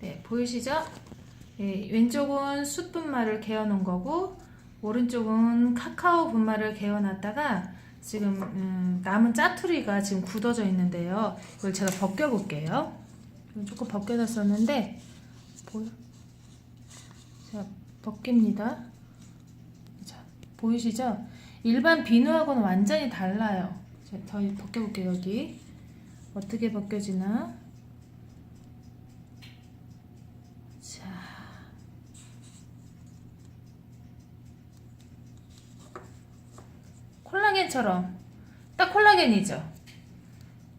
네, 보이시죠? 예, 왼쪽은 숯 분말을 개어 놓은 거고 오른쪽은 카카오 분말을 개어 놨다가 지금 음, 남은 짜투리가 지금 굳어져 있는데요. 이걸 제가 벗겨 볼게요. 조금 벗겨 놨었는데 보여? 자, 벗깁니다. 자, 보이시죠? 일반 비누하고는 완전히 달라요. 제가 더 벗겨 볼게요, 여기. 어떻게 벗겨지나? 자. 콜라겐처럼 딱 콜라겐이죠.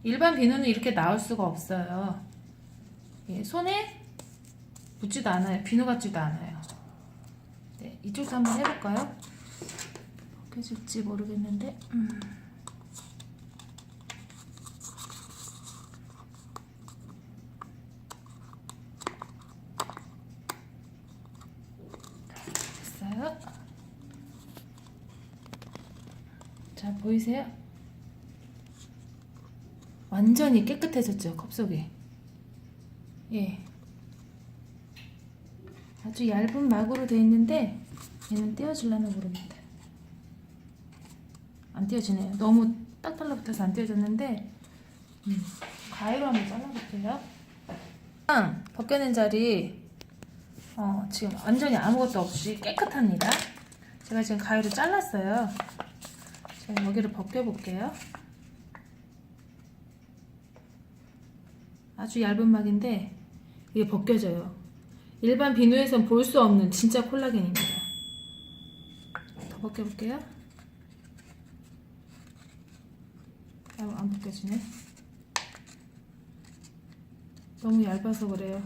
일반 비누는 이렇게 나올 수가 없어요. 예, 손에 묻지도 않아요. 비누 같지도 않아요. 네, 이쪽도 한번 해볼까요? 벗겨질지 모르겠는데. 음. 됐어요. 자, 보이세요? 완전히 깨끗해졌죠, 컵속이. 예. 아주 얇은 막으로 되어 있는데 얘는 떼어질라나 모르겠다. 안 떼어지네요. 너무 딱 달라붙어서 안 떼어졌는데 음, 가위로 한번 잘라볼게요. 아, 벗겨낸 자리 어, 지금 완전히 아무것도 없이 깨끗합니다. 제가 지금 가위로 잘랐어요. 제가 여기를 벗겨볼게요. 아주 얇은 막인데 이게 벗겨져요. 일반 비누에선 볼 수 없는 진짜 콜라겐입니다. 더 벗겨볼게요. 아유, 안 벗겨지네. 너무 얇아서 그래요.